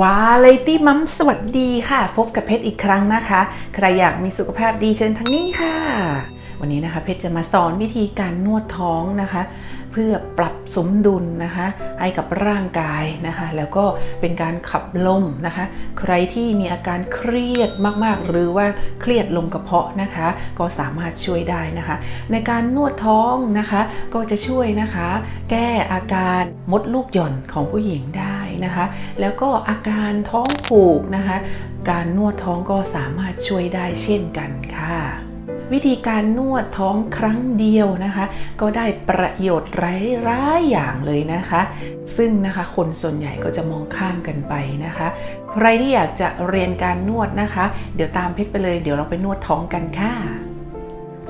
วาเลตี้มัมสวัสดีค่ะ พบกับเพชรอีกครั้งนะคะ ใครอยากมีสุขภาพดีเชิญทางนี้ค่ะ วันนี้นะคะเพชรจะมาสอนวิธีการนวดท้องนะคะ เพื่อปรับสมดุลนะคะ ให้กับร่างกายนะคะ แล้วก็เป็นการขับลมนะคะ ใครที่มีอาการเครียดมากๆ หรือว่าเครียดลงกระเพาะนะคะ ก็สามารถช่วยได้นะคะ ในการนวดท้องนะคะ ก็จะช่วยนะคะ แก้อาการมดลูกหย่อนของผู้หญิงได้ นะคะ แล้วก็อาการท้องผูกนะคะ การนวดท้องก็สามารถช่วยได้เช่นกันค่ะวิธีการนวดท้องครั้งเดียวนะคะ ก็ได้ประโยชน์หลายๆอย่างเลยนะคะ ซึ่งนะคะคนส่วนใหญ่ก็จะมองข้ามกันไปนะคะ ใครที่อยากจะเรียนการนวดนะคะ เดี๋ยวตามเพชรไปเลยเดี๋ยวเราไปนวดท้องกันค่ะ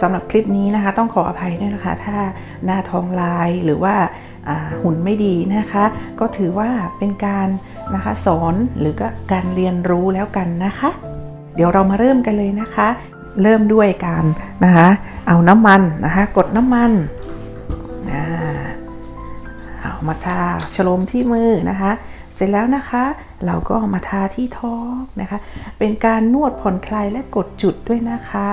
สำหรับคลิปนี้นะคะ ต้องขออภัยด้วยนะคะ ถ้าหน้าท้องลายหรือว่า หุ่นไม่ดีนะคะ ก็ถือว่าเป็นการนะคะสอนหรือก็การเรียนรู้แล้วกันนะคะ เดี๋ยวเรามาเริ่มกันเลยนะคะ เริ่มด้วยการนะคะเอาน้ำมันนะคะ กดน้ำมันนะเอามาทาฉโลมที่มือนะคะ เสร็จแล้วนะคะ เราก็มาทาที่ท้องนะคะ เป็นการนวดผ่อนคลายและกดจุดด้วยนะคะ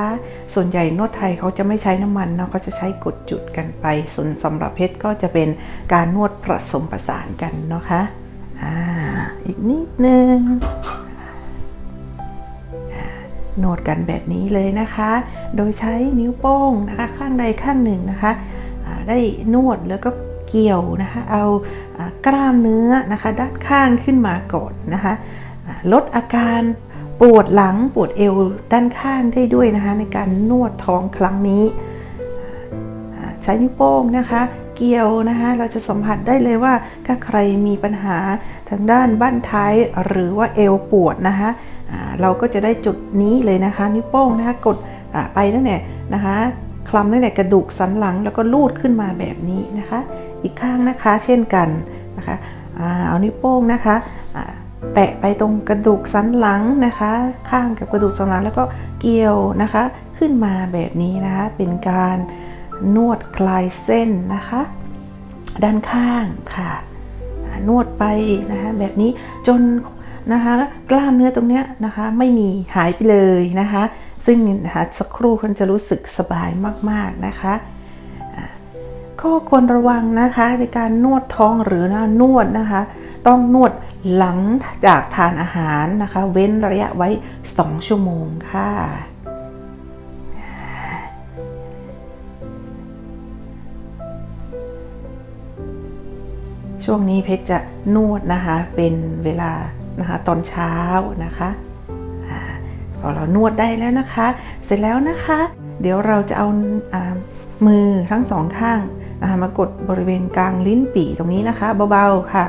ส่วนใหญ่นวดไทยเขาจะไม่ใช้น้ำมันเนาะเขาจะใช้กดจุดกันไป ส่วนสำหรับเพชรก็จะเป็นการนวดผสมผสานกันนะคะอ่าอีกนิดนึงนวดกันแบบนี้เลยนะคะ โดยใช้นิ้วโป้งนะคะ ข้างใดข้างหนึ่งนะคะ ได้นวดแล้วก็ เกี่ยวนะคะเอากล้ามเนื้อนะคะด้านข้างขึ้นมาก่อนนะคะลดอาการปวดหลังปวดเอวด้านข้างได้ด้วยนะคะในการนวดท้องครั้งนี้ใช้นิ้วโป้งนะคะเกี่ยวนะคะเราจะสัมผัสได้เลยว่าถ้าใครมีปัญหาทางด้านบั้นท้ายหรือว่าเอวปวดนะคะเราก็จะได้จุดนี้เลยนะคะนิ้วโป้งนะคะกดไปตั้งแต่นะคะคลำตั้งแต่กระดูกสันหลังแล้วก็ลูดขึ้นมาแบบนี้นะคะ อีกข้างนะคะเช่นกันนะคะเอานิ้วโป้งนะคะแตะไปตรงกระดูกสันหลังนะคะ ข้างกับกระดูกสันหลังแล้วก็เกี่ยวนะคะขึ้นมาแบบนี้นะคะเป็นการนวดคลายเส้นนะคะ ด้านข้างค่ะนวดไปนะคะแบบนี้จนนะคะกล้ามเนื้อตรงเนี้ยนะคะไม่มีหายไปเลยนะคะ ซึ่งนะคะสักครู่คุณจะรู้สึกสบายมากๆนะคะ ข้อควรระวังนะคะในการนวดท้องหรือนะนวดนะคะ ต้องนวดหลังจากทานอาหารนะคะ เว้นระยะไว้ 2 ชั่วโมงค่ะช่วงนี้เพชรจะนวดนะคะเป็นเวลานะคะตอนเช้านะคะพอเรานวดได้แล้วนะคะ เสร็จแล้วนะคะ เดี๋ยวเราจะเอาอามือทั้งสองข้าง นะคะมากดบริเวณกลางลิ้นปี่ตรงนี้นะคะเบาๆค่ะ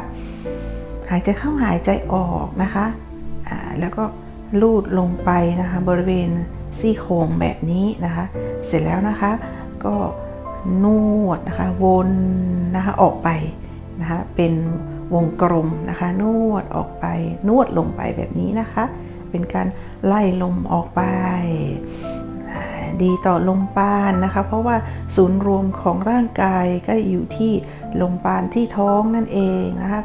หายใจเข้าหายใจออกนะคะอ่าแล้วก็ลูดลงไปนะคะบริเวณซี่โครงแบบนี้นะคะ เสร็จแล้วนะคะ ก็นวดนะคะวนนะคะออกไปนะคะเป็นวงกลมนะคะ นวดออกไปนวดลงไปแบบนี้นะคะ เป็นการไล่ลมออกไป ดีต่อลมปานนะคะ เพราะว่าศูนย์รวมของร่างกายก็อยู่ที่ลมปานที่ท้องนั่นเองนะคะ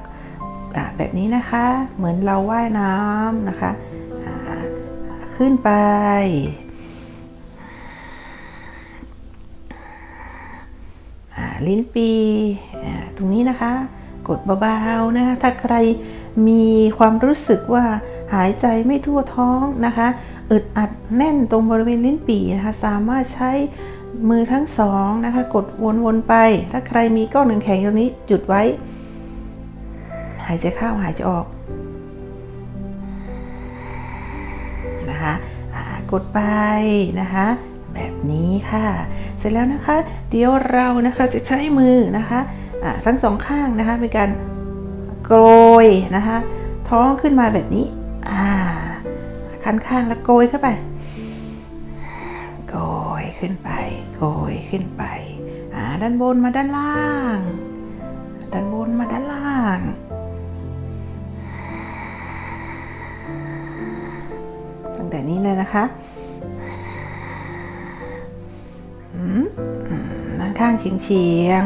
แบบนี้นะคะเหมือนเราว่ายน้ำนะคะขึ้นไป ลิ้นปีอ่าตรงนี้นะคะ กดเบาๆนะคะถ้าใครมีความรู้สึกว่าหายใจไม่ทั่วท้องนะคะ อึดอัดแน่นตรงบริเวณลิ้นปี่นะคะ สามารถใช้มือทั้งสองนะคะ กดวนๆไป ถ้าใครมีก้อนหนึ่งแข็งตรงนี้หยุดไว้ หายใจเข้าหายใจออกนะคะกดไปนะคะ แบบนี้ค่ะ เสร็จแล้วนะคะ เดี๋ยวเรานะคะจะใช้มือนะคะทั้งสองข้างนะคะเป็นการโกยนะคะ ท้องขึ้นมาแบบนี้ คันข้างแล้วโกยเข้าไป โกยขึ้นไป โกยขึ้นไปอ่าด้านบนมาด้านล่าง ด้านบนมาด้านล่าง ตั้งแต่นี้เลยนะคะอืมด้านข้างเฉียงเฉียง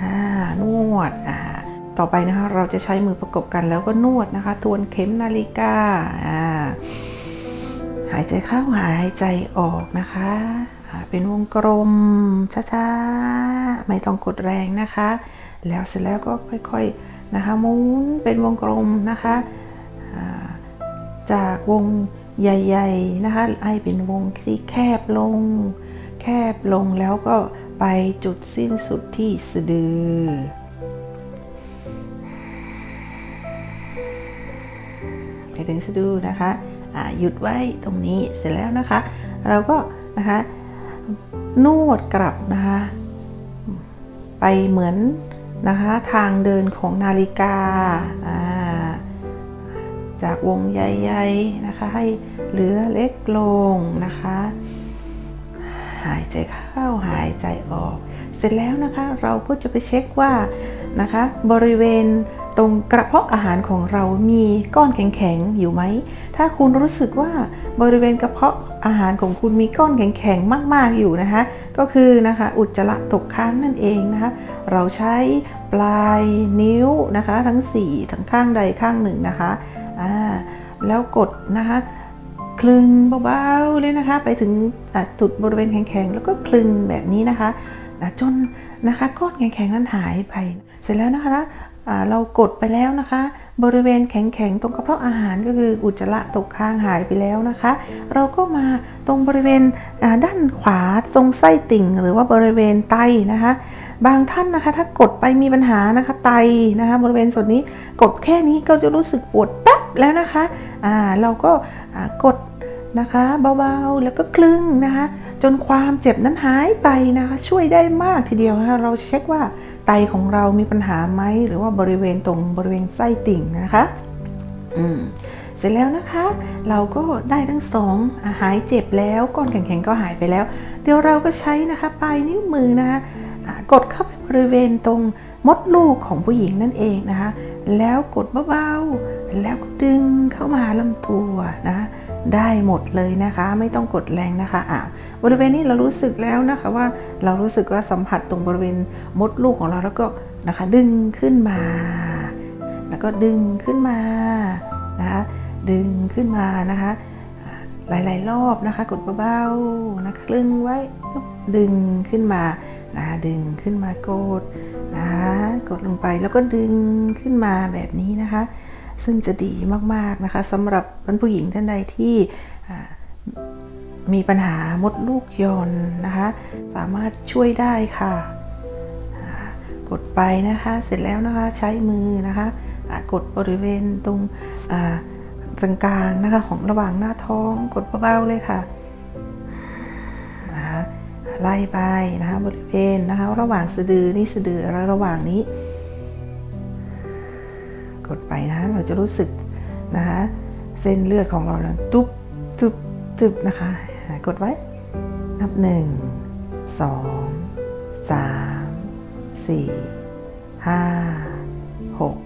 อ่านวดอ่า ต่อไปนะคะ เราจะใช้มือประกบกันแล้วก็นวดนะคะ ทวนเข็มนาฬิกาอ่าหายใจเข้าหายใจออกนะคะ เป็นวงกลมช้าๆ ไม่ต้องกดแรงนะคะ แล้วเสร็จแล้วก็ค่อยๆนะคะหมุนเป็นวงกลมนะคะจากวงใหญ่ๆนะคะให้เป็นวงที่แคบลง แคบลงแล้วก็ไปจุดสิ้นสุดที่สะดือ ไปถึงสะดือนะคะหยุดไว้ตรงนี้เสร็จแล้วนะคะ เราก็นะคะนวดกลับนะคะ ไปเหมือนนะคะทางเดินของนาฬิกาอ่าจากวงใหญ่ๆนะคะ ให้เหลือเล็กลงนะคะ หายใจเข้าหายใจออก เสร็จแล้วนะคะเราก็จะไปเช็คว่านะคะบริเวณ ตรงกระเพาะอาหารของเรามีก้อนแข็งๆอยู่ไหม ถ้าคุณรู้สึกว่าบริเวณกระเพาะอาหารของคุณมีก้อนแข็งๆมาก ๆอยู่นะคะ ก็คือนะคะอุจจาระตกค้างนั่นเองนะคะ เราใช้ปลายนิ้วนะคะ ทั้ง 4 ทั้งข้างใดข้างหนึ่งนะคะอ่าแล้วกดนะคะคลึงเบาๆเลยนะคะ ไปถึงจุดบริเวณแข็งๆแล้วก็คลึงแบบนี้นะคะนะจนนะคะก้อนแข็งๆนั้นหายไป เสร็จแล้วนะคะ เรากดไปแล้วนะคะ บริเวณแข็งๆตรงกระเพาะอาหารก็คืออุจจาระตกค้างหายไปแล้วนะคะ เราก็มาตรงบริเวณด้านขวาตรงไส้ติ่ง หรือว่าบริเวณไตนะคะ บางท่านนะคะ ถ้ากดไปมีปัญหานะคะไตนะคะ บริเวณส่วนนี้กดแค่นี้ก็จะรู้สึกปวดแป๊บแล้วนะคะอ่าเราก็กดนะคะเบาๆแล้วก็คลึงนะคะ นความเจ็บนั้นหายไปนะคะช่วยได้มากทีเดียวนะคะเราเช็คว่าไตของเรามีปัญหาไหมหรือว่าบริเวณตรงบริเวณไส้ติ่งนะคะอืมเสร็จแล้วนะคะ เราก็ได้ทั้งสองหายเจ็บแล้วก้อนแข็งๆก็หายไปแล้ว เดี๋ยวเราก็ใช้นะคะปลายนิ้วมือนะคะกดเข้าไปบริเวณตรงมดลูกของผู้หญิงนั่นเองนะคะ แล้วกดเบาๆแล้วก็ดึงเข้ามาลำตัวนะะ ได้หมดเลยนะคะ ไม่ต้องกดแรงนะคะอ่าบริเวณนี้เรารู้สึกแล้วนะคะว่าเรารู้สึกว่าสัมผัสตรงบริเวณมดลูกของเราแล้วก็นะคะดึงขึ้นมา แล้วก็ดึงขึ้นมานะคะดึงขึ้นมานะคะอ่าหลาย ๆ รอบนะคะ กดเบาๆนะคลึงไว้ดึงขึ้นมานะคะดึงขึ้นมากดนะคะกดลงไปแล้วก็ดึงขึ้นมาแบบนี้นะคะ ซึ่งจะดีมากๆนะคะสำหรับผู้หญิงท่านใดที่มีปัญหามดลูกย่อนนะคะ สามารถช่วยได้ค่ะ กดไปนะคะเสร็จแล้วนะคะใช้มือนะคะกดบริเวณตรงตรงกลางนะคะของระหว่างหน้าท้องกดเบาๆเลยค่ะนะคะไล่ไปนะคะบริเวณนะคะระหว่างสะดือนี่สะดือแล้วระหว่างนี้ กดไปนะเราจะรู้สึกนะคะเส้นเลือดของเราเนี่ยตุ๊บตุ๊บตุ๊บนะคะกดไว้ นับหนึ่งสองสามสี่ห้าหก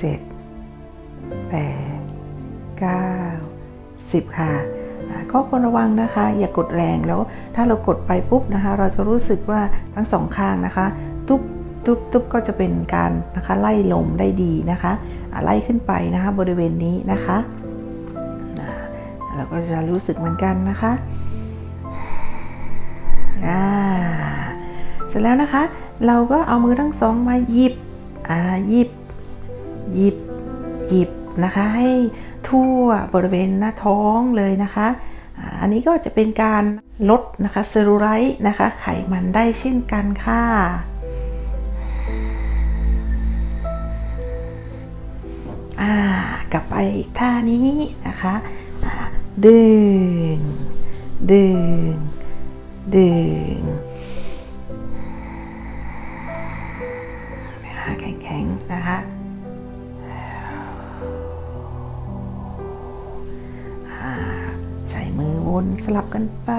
เจ็ดแปดเก้าสิบค่ะอ่าก็ควรระวังนะคะ อย่ากกดแรงแล้วถ้าเรากดไปปุ๊บนะคะ เราจะรู้สึกว่าทั้งสองข้างนะคะ ตุ๊บ ตุ๊บตุ๊บก็จะเป็นการนะคะไล่ลมได้ดีนะคะไล่ขึ้นไปนะคะบริเวณนี้นะคะเราก็จะรู้สึกเหมือนกันนะคะเสร็จแล้วนะคะ เราก็เอามือทั้งสองมาหยิบอ่าหยิบหยิบหยิบนะคะ ให้ทั่วบริเวณหน้าท้องเลยนะคะอันนี้ก็จะเป็นการลดนะคะเซลลูไลท์นะคะไขมันได้เช่นกันค่ะากลับไปอีกท่านี้นะคะดึงดึงดึงนะคะแข็งๆนะคะใช้มือวนสลับกันไป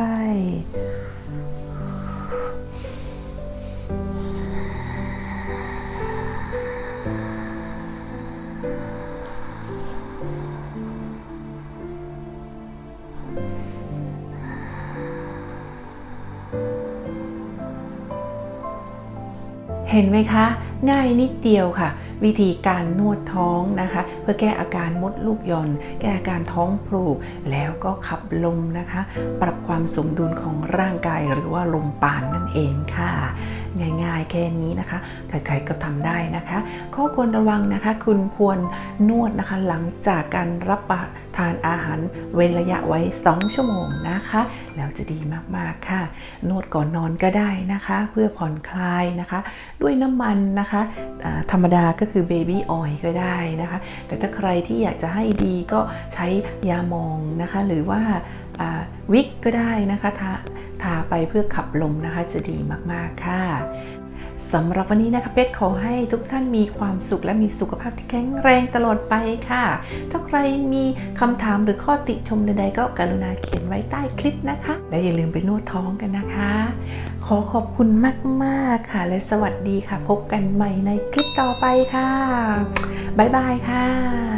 ห็นไหมคะ ง่ายนิดเดียวค่ะ วิธีการนวดท้องนะคะ เพื่อแก้อาการมดลูกย่อน แก้อาการท้องผูก แล้วก็ขับลมนะคะ ปรับความสมดุลของร่างกายหรือว่าลมปานนั่นเองค่ะ ง่ายๆ แค่นี้นะคะ ใครๆก็ทำได้นะคะ ข้อควรระวังนะคะ คุณควรนวดนะคะหลังจากการรับประทานอาหารเว้นระยะไว้ 2 ชั่วโมงนะคะ แล้วจะดีมากๆค่ะ นวดก่อนนอนก็ได้นะคะ เพื่อผ่อนคลายนะคะ ด้วยน้ำมันนะคะธรรมดาก็คือเบบี้ออยล์ก็ได้นะคะ แต่ถ้าใครที่อยากจะให้ดีก็ใช้ยาหมองนะคะ หรือว่าอ่าวิกก็ได้นะคะ ทาไปเพื่อขับลมนะคะจะดีมากๆค่ะสำหรับวันนี้นะคะเพชรขอให้ทุกท่านมีความสุขและมีสุขภาพที่แข็งแรงตลอดไปค่ะ ถ้าใครมีคำถามหรือข้อติชมใดๆ ก็กรุณาเขียนไว้ใต้คลิปนะคะ และอย่าลืมไปนวดท้องกันนะคะ ขอขอบคุณมากๆค่ะ และสวัสดีค่ะ พบกันใหม่ในคลิปต่อไปค่ะ บ๊ายบายค่ะ